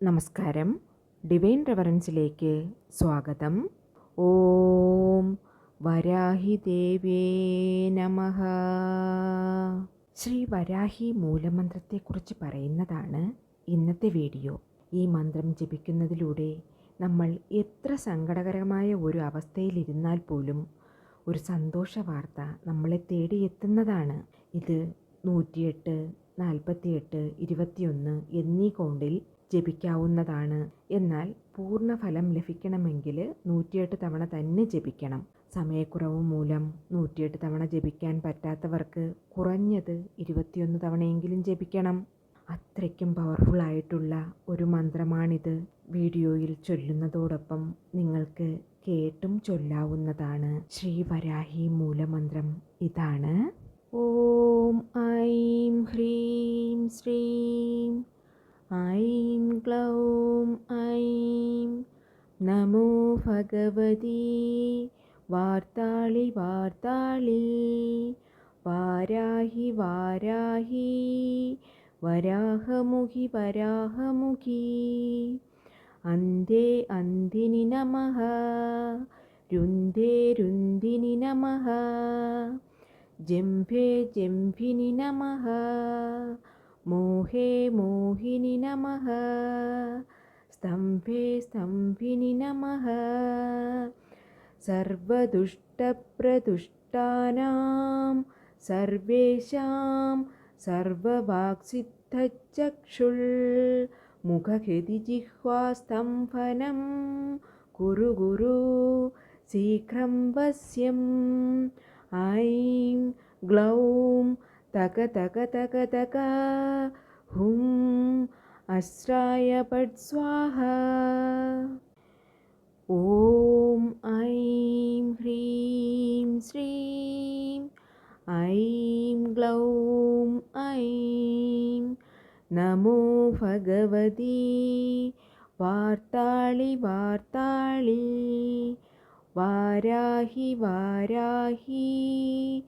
നമസ്കാരം. ഡിവൈൻ റെവറൻസിലേക്ക് സ്വാഗതം. ഓം വരാഹി ദേവേ നമഃ. ശ്രീ വരാഹി മൂലമന്ത്രത്തെക്കുറിച്ച് പറയുന്നതാണ് ഇന്നത്തെ വീഡിയോ. ഈ മന്ത്രം ജപിക്കുന്നതിലൂടെ നമ്മൾ എത്ര സങ്കടകരമായ ഒരു അവസ്ഥയിലിരുന്നാൽ പോലും ഒരു സന്തോഷ വാർത്ത നമ്മളെ തേടിയെത്തുന്നതാണ്. ഇത് നൂറ്റിയെട്ട് നാൽപ്പത്തിയെട്ട് ഇരുപത്തിയൊന്ന് എന്നീ കൗണ്ടിൽ ജപിക്കാവുന്നതാണ്. എന്നാൽ പൂർണ ഫലം ലഭിക്കണമെങ്കിൽ നൂറ്റിയെട്ട് തവണ തന്നെ ജപിക്കണം. സമയക്കുറവ് മൂലം നൂറ്റിയെട്ട് തവണ ജപിക്കാൻ പറ്റാത്തവർക്ക് കുറഞ്ഞത് ഇരുപത്തിയൊന്ന് തവണയെങ്കിലും ജപിക്കണം. അത്രയ്ക്കും ആയിട്ടുള്ള ഒരു മന്ത്രമാണിത്. വീഡിയോയിൽ ചൊല്ലുന്നതോടൊപ്പം നിങ്ങൾക്ക് കേട്ടും ചൊല്ലാവുന്നതാണ്. ശ്രീ വരാഹി മൂലമന്ത്രം ഇതാണ്. ഓം ഐം ഹ്രീം ശ്രീം ഐം ഗ്ലൗം ഐം നമോ ഭഗവതി. വാർത്താളി വാർത്താളി വാരാഹി വാരാഹി. വരാഹമുഖി വരാഹമുഖി. അന്തേ അന്തിനി നമ. രുന്ദേ രുന്ദിനി നമഃ. ജംഭേ ജംഭിനി നമഃ. मोहे मोहिनि नमः। स्तम्भे स्तम्भिनि नमः। सर्वदुष्टप्रदुष्टानां सर्वेषां सर्ववाक्सिद्धचक्षुल् मुखहृदिजिह्वास्तम्भनं कुरु गुरु शीघ्रं वस्यम्। ऐं ग्लौं तक तक तक तक। हुं अस्राय पट् स्वाहा। ॐ ऐं ह्रीं श्रीं ऐं ग्लौं ऐं नमो भगवती वार्ताळि वार्ताळि। वाराहि वाराहि।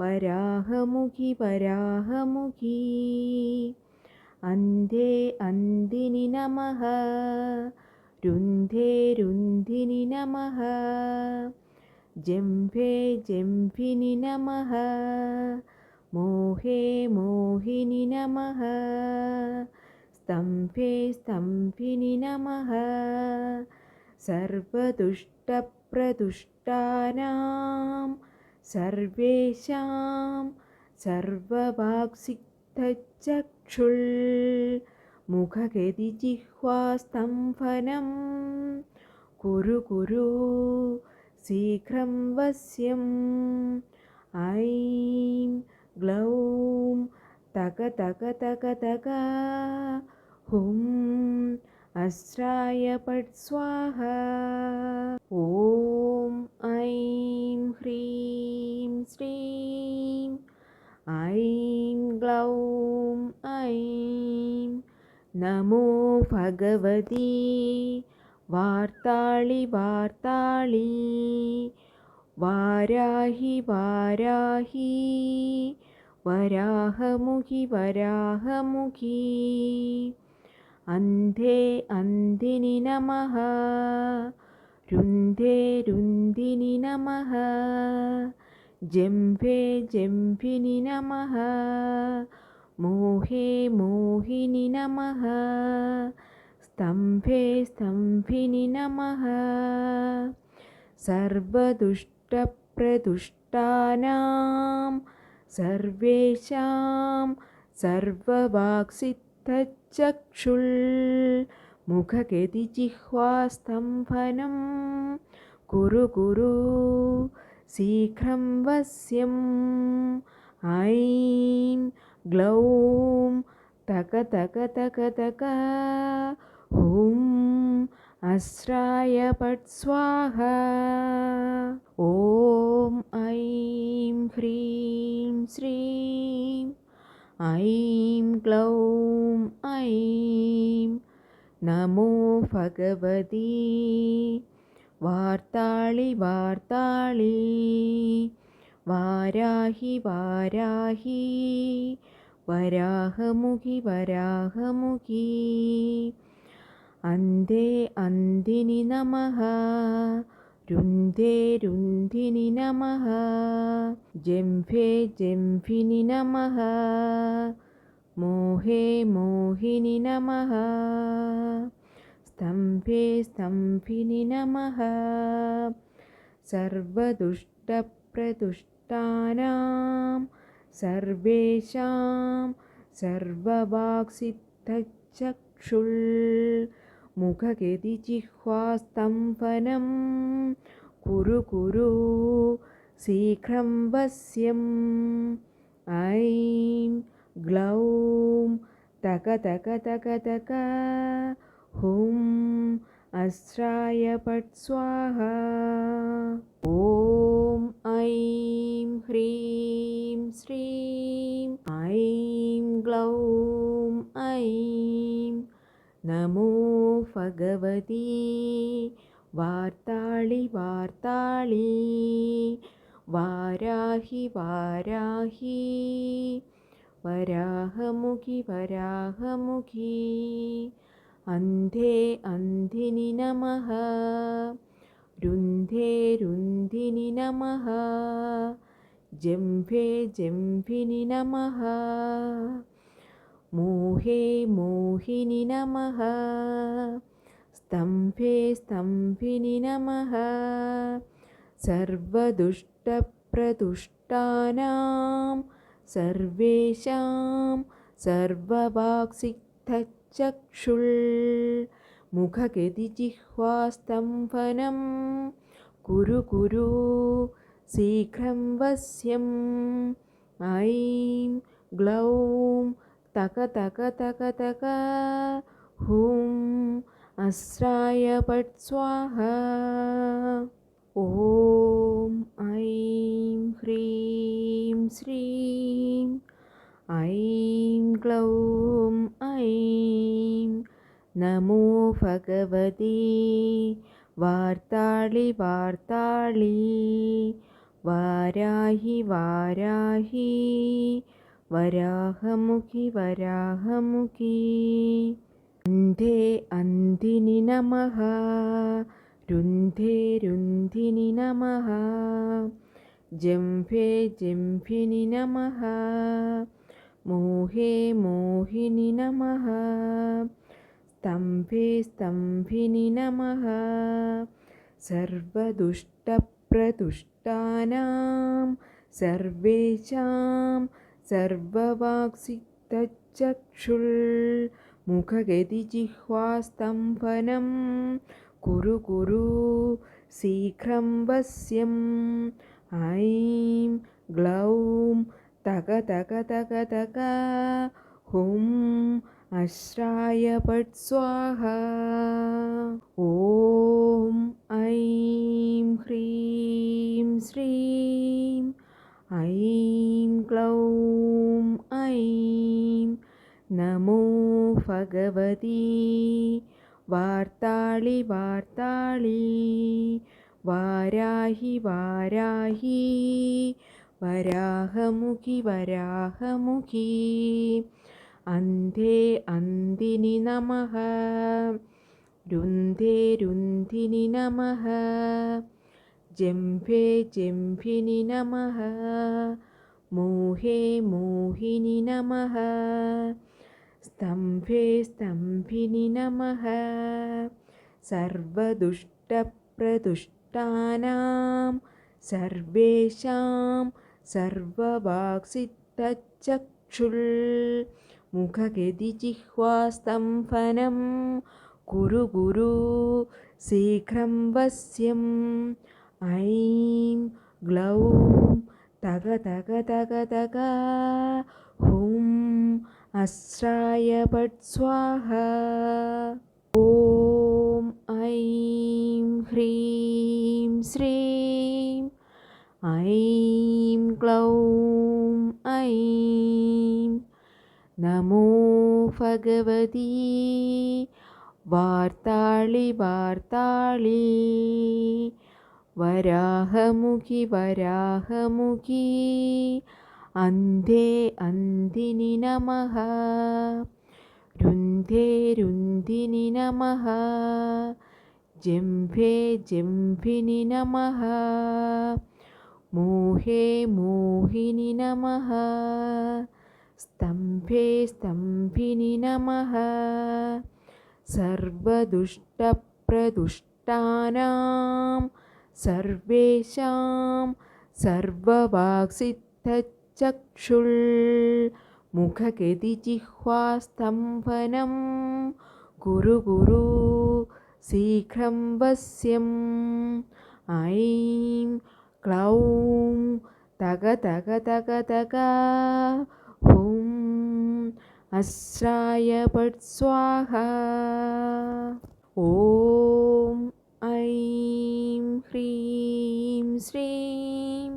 വരാഹമുഖി വരാഹമുഖി. അന്ധേ അന്തിനി നമ. രുന്ധേ രുന്ധിനി നമ. ജംഭേ ജംഭിനി നമ. മോഹേ മോഹിനി നമ. സ്തംഭേ സ്തംഭിനി നമ. സർവദുഷ്ടപ്രദുഷ്ടാനാം സർവേഷാം സർവവാക്സിദ്ധചക്ഷുൾ മുഖഗതിജിഹ്വാസ്തംഭനം കുരു കുരു ശീഘ്രം വസ്യം ഐം ഗ്ലൗം തക തക തക തക ഹും अस्राय पट् स्वाहा ॐ ऐं ह्रीं श्रीं ऐं ग्लौं ऐं नमो भगवती वार्ताळि वार्ताळि वाराहि वाराहि वराहमुखि वराहमुखी अन्धे अन्धिनि नमः। रुन्धे रुन्धिनि नमः। जम्भे जम्भिनि नमः। मोहे मोहिनि नमः। स्तम्भे स्तम्भिनि नमः। सर्वदुष्टप्रदुष्टानां सर्वेषां सर्ववाक्सित् चक्षुल्मुखकेतिचिह्वास्तम्भनं कुरु कुरु शीघ्रं वस्यम्। ऐं ग्लौं तक तक तक तक। हुं अश्रायपट् स्वाहा। ॐ ऐं ह्रीं श्रीं ഐം ക്ലൗം ഐം നമോ ഭഗവതി. വാർത്താളി വാർത്താളി വാരാഹി വാരാഹി. വരാഹമുഖി വരാഹമുഖി. അന്തേ അന്തിനി നമഃ. रुन्धे रुन्धिनि नमः। जेम्फे जेम्फिनि नमः। मोहे मोहिनि नमः। स्तम्भे स्तम्भिनि नमः। सर्वदुष्टप्रदुष्टानां सर्वेषां सर्ववाक्सिद्धचक्षुल् मुखगतिचिह्वास्तम्भनं कुरु कुरु शीघ्रं वस्यम्। ऐं ग्लौं तक तक तक तक। हुं अस्राय पट् स्वाहा। ॐ ऐं ह्रीं श्रीं ऐं ग्लौं ऐं നമോ ഭഗവതി വാർത്താളി വാർത്താളി വാരാഹി വാരാഹി വരാഹമുഖി വരാഹമുഖി അന്ധേ അന്ധിനി നമ രുന്ധേ രുന്ധിനി നമ ജംഭേ ജംഭിനി നമഃ മോഹേ മോഹിനി നമഃ. സ്തംഭേ സ്തംഭിനി നമഃ. സർവദുഷ്ടപ്രതുഷ്ടാനാം സർവേഷാം സർവവാക്സിദ്ധചക്ഷുൾ. മുഖഗതി ജിഹ്വാസ്തംഭനം കുരു കുരു ശീഘ്രം വസ്യം ഐം ഗ്ലൗം തക തക തക തക. ഹൂം അസ്രായ പട് സ്വാഹ. ഓം ഐം ഹ്രീം ശ്രീം. ഐം ഗ്ലൗം ഐം. നമോ ഭഗവതി. വാർത്താളി വാർത്താളി. വാരാഹി വാരാഹി. वराहमुखि वराहमुखी। अन्धे अन्धिनि नमः। रुन्धे रुन्धिनि नमः। जम्भे जम्भिनि नमः। मोहे मोहिनि नमः। स्तम्भे स्तम्भिनि नमः। सर्वदुष्टप्रदुष्टानां सर्वेषां सर्ववाक्सिक्तचक्षुल्मुखगतिजिह्वास्तम्भनं कुरु कुरु शीघ्रं वस्यम्। ऐं ग्लौं तक तक तक तक। हुं अश्राय पट् स्वाहा। ॐ ऐं ह्रीं श्रीं ഐം ക്ലൗം ഐം നമോ ഭഗവതി. വാർത്താളി വാർത്താളി വാരാഹി വാരാഹി. വരാഹമുഖി വരാഹമുഖി. അന്ധേ അന്തിനി നമ. രുന്ധേ രുന്ധിനി നമഃ. जिम्फे जिम्फिनि नमः। मोहे मोहिनि नमः। स्तम्भे स्तम्भिनि नमः। सर्वदुष्टप्रदुष्टानां सर्वेषां सर्ववाक्सितचक्षुल्मुखगतिजिह्वास्तम्फनं कुरु गुरु शीघ्रं वश्यम् ऐं ग्लौं तग तग तग तग। हुं अस्राय पट् स्वाहा। ॐ ऐं ह्रीं श्रीं ऐं क्लौं ऐं नमो भगवती वार्ताळि वार्ताळि। വരാഹമുഖി വരാഹമുഖി. അന്ധേ അന്തിനി നമ. രുന്ധേ രുന്ധിനി നമ. ജംഭേ ജംഭിനി നമ. മോഹേ മോഹിനി നമ. സ്തംഭേ സ്തംഭിനി നമ. സർവദുഷ്ടപ്രദുഷ്ടാനാം സർവേഷാം സർവവാക്സിദ്ധചക്ഷുൾ മുഖഗതിജിഹ്വാസ്തംഭനം കുരു കുരു ശീഘ്രം വസ്യം ഐം ക്ലൗം തക തക തക തക ഹും അശ്രായ പട് സ്വാഹ ഓം ഐം ഹ്രീം ശ്രീം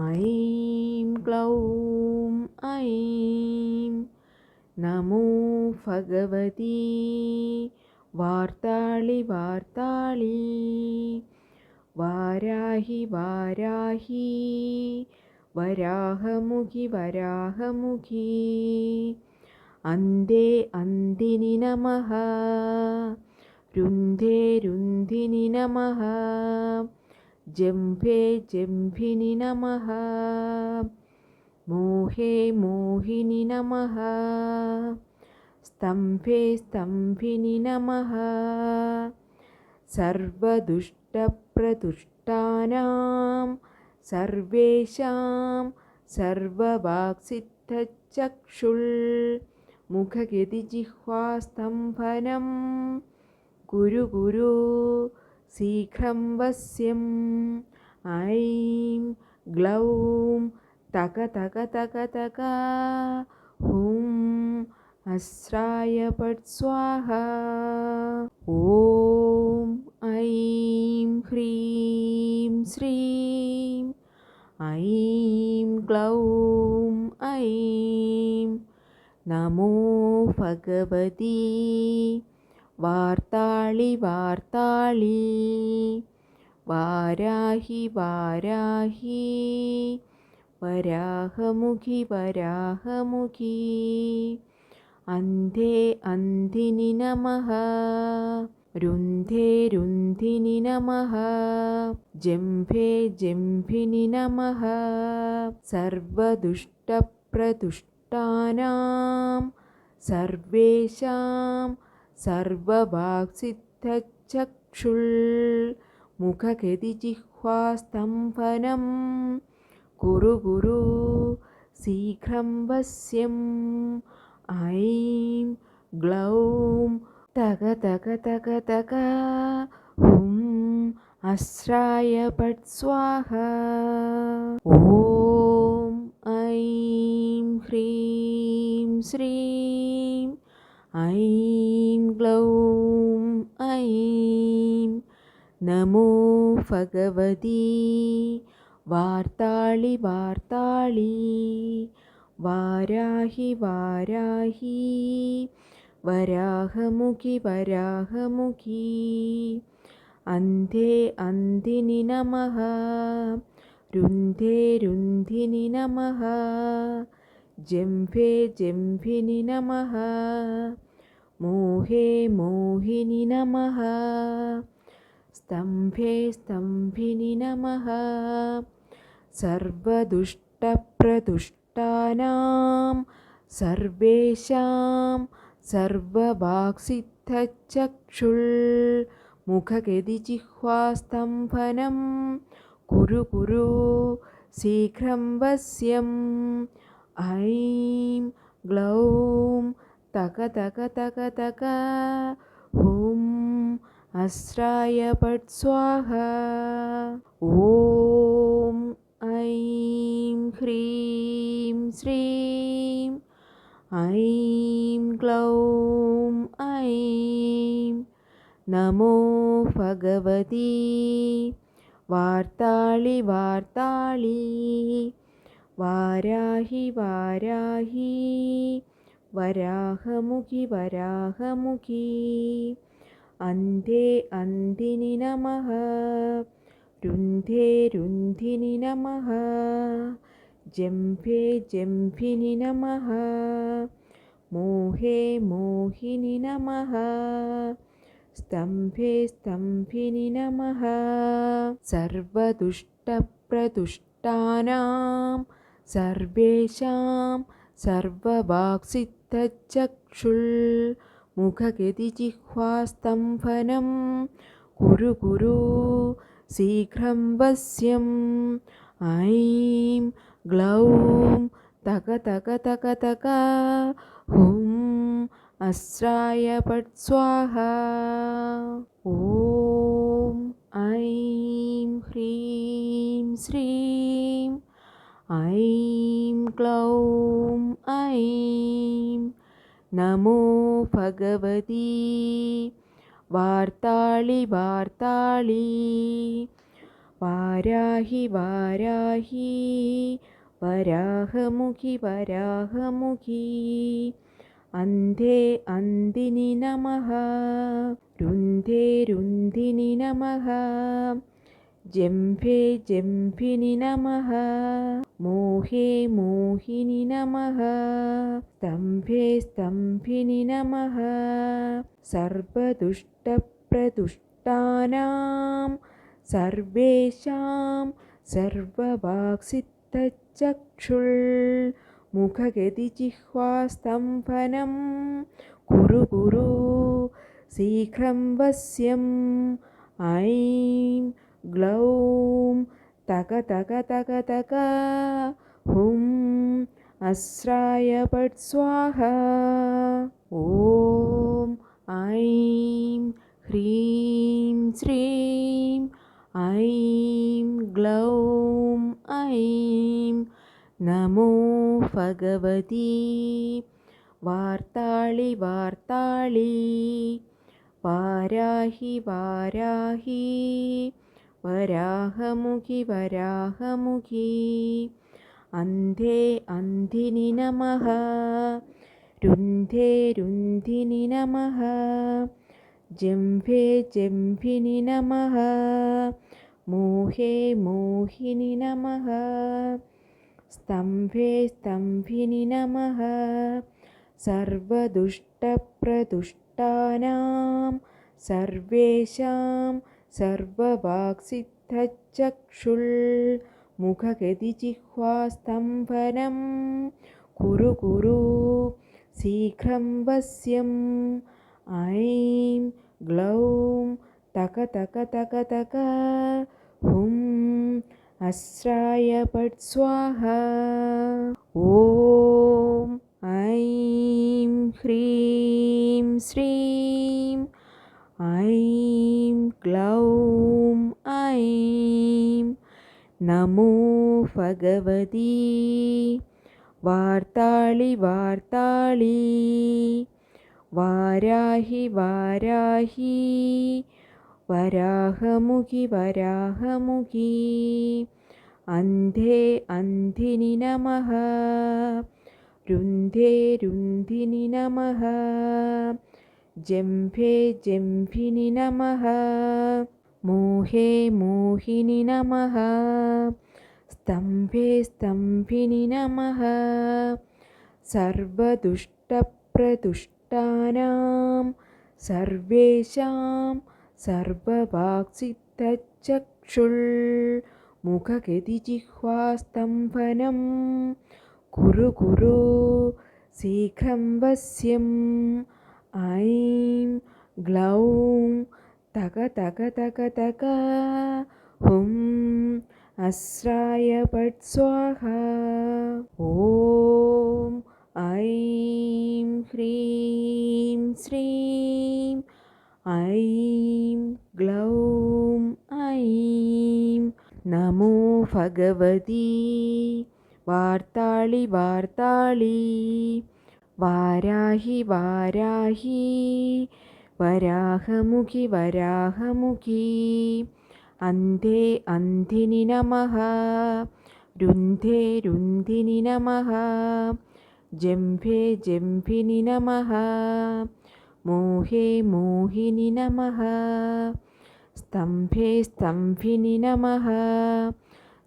ഐം ക്ലൗം ഐം നമോ ഭഗവതി വാർത്താളി വാർത്താളി വാരാഹി വാരാഹി വരാഹമുഖി വരാഹമുഖി അന്തേ അന്തിനി നമഃ രുന്ധേ രുന്ധിനി നമഃ. ജംഭേ ജംഭിനി നമഃ. മോഹേ മോഹിനി നമഃ. സ്തംഭേ സ്തംഭിനി നമഃ. സർവദുഷ്ടപ്രതുഷ്ടാനാം സർവേഷാം സർവവാക്സിദ്ധചക്ഷുൾ മുഖഗതിജിഹ്വാസ്തംഭനം കുരു കുരു ശീഘ്രം വസ്യം. ഐം ഗ്ലൗം തക തക തക തക. ഹും അസ്രായ പട് സ്വാഹ. ഓം ഐം ഹ്രീം ശ്രീം. ഐം ഗ്ലൗം ഐം നമോ ഭഗവതി വാർത്താളി വാർത്താളി. വാരാഹി വാരാഹി. വരാഹമുഖി വരാഹമുഖി. അന്ധേ അന്ധിനി നമ. രുന്ധേ രുന്ധിനി നമ. ജംഭേ ജംഭിനി നമ. സർവദുഷ്ടപ്രദുഷ്ടാനാം സർവേഷാം सर्ववाक्सिद्धचक्षुल्मुखगतिजिह्वास्तम्भनं कुरु गुरु शीघ्रं वस्यम्। ऐं ग्लौं तक तक तक तक हुं अस्राय पट् स्वाहा। ॐ ऐं ह्रीं श्रीं ഐം ഗ്ലൗം ഐം നമോ ഭഗവതി. വാർത്താളി വാർത്താളി വാരാഹി വാരാഹി. വരാഹമുഖി വരാഹമുഖി. അന്ധേ അന്തിനി നമ. രുന്ധേ രുന്ധിനി നമ. ജംഭേ ജംഭിനി നമഃ. മോഹേ മോഹിനി നമഃ സ്തംഭേ സ്തംഭിനി നമഃ സർവദുഷ്ടപ്രതുഷ്ടാനാം സർവേഷാം സർവവാക്സിദ്ധചക്ഷുൾ മുഖഗതിജിഹ്വാസ്തംഭനം കുരു കുരു ശീഘ്രം വസ്യം ഐം ഗ്ലൗം तक तक तक तक। हुं अस्राय पट् स्वाहा। ॐ ऐं ह्रीं श्रीं ऐं क्लौं ऐं नमो भगवती। वार्ताळि वार्ताळि। वाराहि वाराहि। വരാഹമുഖി വരാഹമുഖി. അന്ധേ അന്തിനി നമ. രുന്ധേ രുന്ധിനി നമ. ജംഭേ ജംഭിനി നമ. മോഹേ മോഹിനി നമ. സ്തംഭേ സ്തംഭിനി നമ. സർവദുഷ്ടപ്രദുഷ്ടാനാം സർവേഷാം സർവവാക്സിത്വ सर्ववाक्सिद्धचक्षुल्मुखगतिजिह्वास्तम्भनं कुरु कुरु शीघ्रं वस्यम् ऐं ग्लौं तक तक तक तक। हुं अस्राय पट् स्वाहा ॐ ऐं ह्रीं श्रीं ഐം ക്ലൗം ഐം നമോ ഭഗവതി. വാർത്താളി വാർത്താളി. വാരാഹി വാരാഹി. വരാഹമുഖി വരാഹമുഖി. അന്ധേ അന്തിനി നമ രുന്ധേ രുന്ധിനി നമ ജംഭേ ജംഭിനി നമ. മോഹേ മോഹിനി നമ. സ്തംഭേ സ്തംഭിനി നമ. സർവദുഷ്ടപ്രദുഷ്ടാനാം. സർവേഷാം സർവവാക്സിദ്ധചക്ഷുൾ മുഖഗതിജിഹ്വാസ്തംഭനം കുരു കുരു ശീഘ്രം വസ്യം. ഐം ग्लौं तक तक तक तक हुं अस्राय पट् स्वाहा ॐ ऐं ह्रीं श्रीं ऐं ग्लौं ऐं नमो भगवती वार्ताळि वार्ताळि वाराहि वाराहि वराहमुखि, वराहमुखी। अन्धे अन्धिनि नमः, रुन्धे रुन्धिनि नमः। जम्भे जम्भिनि नमः, मोहे मोहिनि नमः। स्तम्भे स्तम्भिनि नमः, सर्वदुष्टप्रदुष्टानां, सर्वेषां सर्ववाक्सिद्धच्चक्षुल्मुखगतिचिह्वास्तम्भनं कुरु कुरु शीघ्रं वस्यम् ऐं ग्लौं तकतकतकतक हुं अस्राय पट् स्वाहा। ॐ ऐं ह्रीं श्रीं ऐं ഗ്ലൗം ഐം നമോ ഭഗവതി വാർത്താളി വാർത്താളി വാരാഹി വാരാഹി വരാഹമുഖി വരാഹമുഖി അന്ധേ അന്ധിനി നമ രുന്ധേ രുന്ധിനി നമ ജംഭേ ജംഭിനി നമ. മോഹേ മോഹിനി നമ. സ്തംഭേ സ്തംഭിനി നമ. സർവദുഷ്ടപ്രദുഷ്ടാനാം സർവേഷാം സർവവാക്സിദ്ധചക്ഷുൾ മുഖഗതിജിഹ്വാസ്തംഭനം കുരു കുരു ശീഘ്രം വസ്യം ഐം ഗ്ലൗം തക തക തക തക ഹും അസ്രായ പട് സ്വാഹ. ഓം ഐം ഹ്രീം ശ്രീം ഐം ഗ്ലൗം ഐം നമോ ഭഗവതി. വാർത്താളി വാർത്താളി. വാരാഹി വാരാഹി. വരാഹമുഖി വരാഹമുഖി. അന്ധേ അന്ധിനി നമ. രുന്ധേ രുന്ധിനി നമ. ജംഭേ ജംഭിനി നമ. മോഹേ മോഹിനി നമ. സ്തംഭേ സ്തംഭിനി നമ.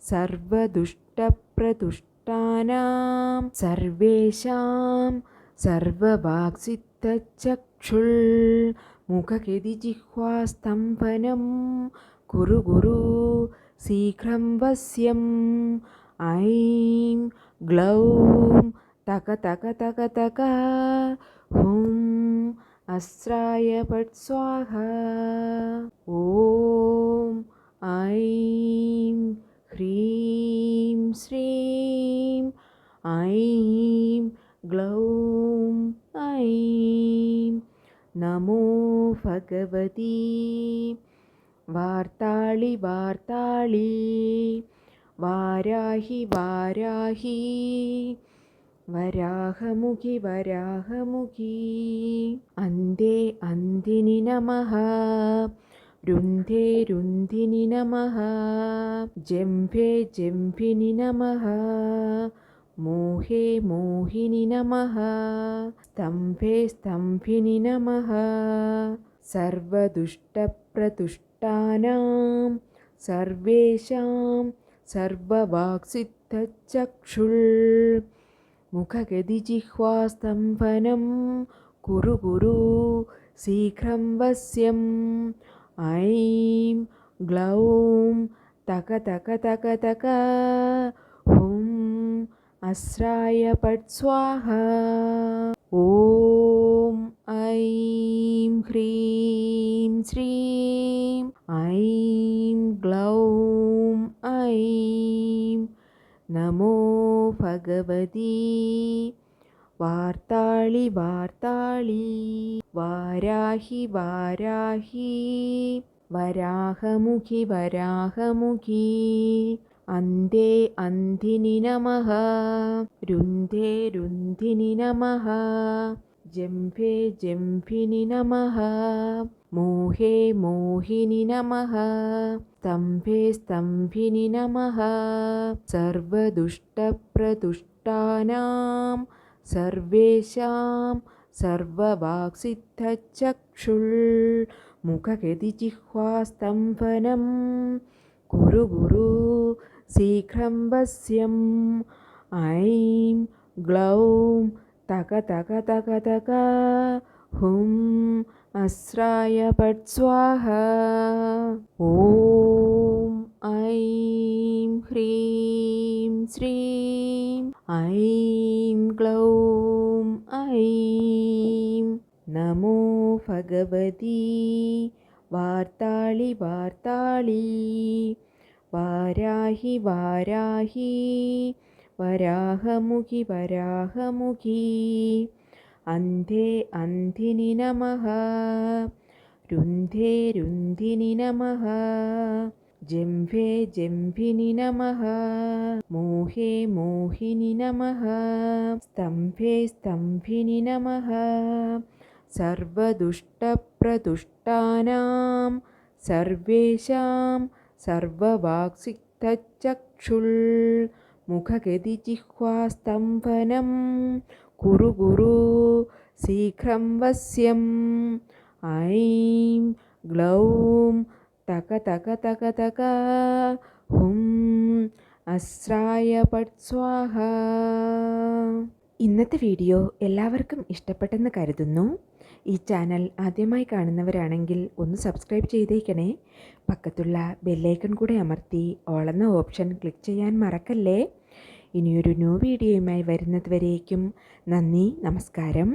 സർവദുഷ്ടപ്രതുഷ്ടാനാം. സർവേഷാം सर्ववाक्सिद्धचक्षुल् मुखकिदिजिह्वास्तम्भनं कुरु गुरु शीघ्रं वस्यम् ऐं ग्लौं तक तक तक तक हुं अस्राय पट् स्वाहा ॐ ऐं ह्रीं श्रीं ऐं ग्लौं നമോ ഭഗവതി. വാർത്താളി വാർത്താളി. വാരാഹി വാരാഹി. വരാഹമുഖി വരാഹമുഖി. അന്തേ അന്തിനി നമഃ. രുന്ധേ രുന്ധിനി നമഃ. ജംഭേ ജംഭിനി നമഃ. मोहे मोहिनि नमः। स्तम्भे स्तम्भिनि नमः। सर्वदुष्टप्रतुष्टानां सर्वेषां सर्ववाक्सिद्धचक्षुल् मुखगतिजिह्वास्तम्भनं कुरु कुरु शीघ्रं वस्यम्। ऐं ग्लौं तक तक तक तक അസ്രായ പട്സ്വാഹ ഓം ഐം ഹ്രീം ശ്രീം ഐം ഗ്ലൗം ഐം നമോ ഭഗവതി. വാർത്താളി വാർത്താളി വാരാഹി വാരാഹി വരാഹമുഖി വരാഹമുഖി. അന്തേ അന്തിനി നമഃ. രുന്ധേ രുന്ധിനി നമഃ. ജംഭേ ജംഭിനി നമഃ. മോഹേ മോഹിനി നമഃ. സ്തംഭേ സ്തംഭിനി നമഃ. സർവദുഷ്ടപ്രതുഷ്ടാനാം സർവേഷാം സർവവാക്സിദ്ധചക്ഷുൾ മുഖഗതിജിഹ്വാസ്തംഭനം. കുരു കുരു शीघ्रं वस्यम् ऐं ग्लौं तकतकतकतका हुं अस्राय पट् स्वाहा ॐ ऐं ह्रीं श्रीं ऐं ग्लौं ऐं नमो भगवती वार्ताळि वार्ताली വാരാഹി വാരാഹി. വരാഹമുഖി വരാഹമുഖി. അന്ധേ അന്ധിനി നമ. രുന്ധേ രുന്ധിനി നമ. ജംഭേ ജംഭിനി നമ. മോഹേ മോഹിനി നമ. സ്തംഭേ സ്തംഭിനി നമ. സർവദുഷ്ടപ്രദുഷ്ടാനാം സർവേഷാം സർവവാക്സിദ്ധചക്ഷുൾ മുഖഗതിജിഹ്വാസ്തംഭനം കുരു കുറു ശീഘ്രം വസ്യം. ഐം ഗ്ലൗം തക തക തക തക ഹും അസ്രായ പട്സ്വാഹ ഇന്നത്തെ വീഡിയോ എല്ലാവർക്കും ഇഷ്ടപ്പെട്ടെന്ന് കരുതുന്നു. ഈ ചാനൽ ആദ്യമായി കാണുന്നവരാണെങ്കിൽ ഒന്ന് സബ്സ്ക്രൈബ് ചെയ്തേക്കണേ. പക്കത്തുള്ള ബെല്ലൈക്കൺ കൂടെ അമർത്തി ഓളെന്ന ഓപ്ഷൻ ക്ലിക്ക് ചെയ്യാൻ മറക്കല്ലേ. ഇനിയൊരു ന്യൂ വീഡിയോയുമായി വരുന്നതുവരേക്കും നന്ദി നമസ്കാരം.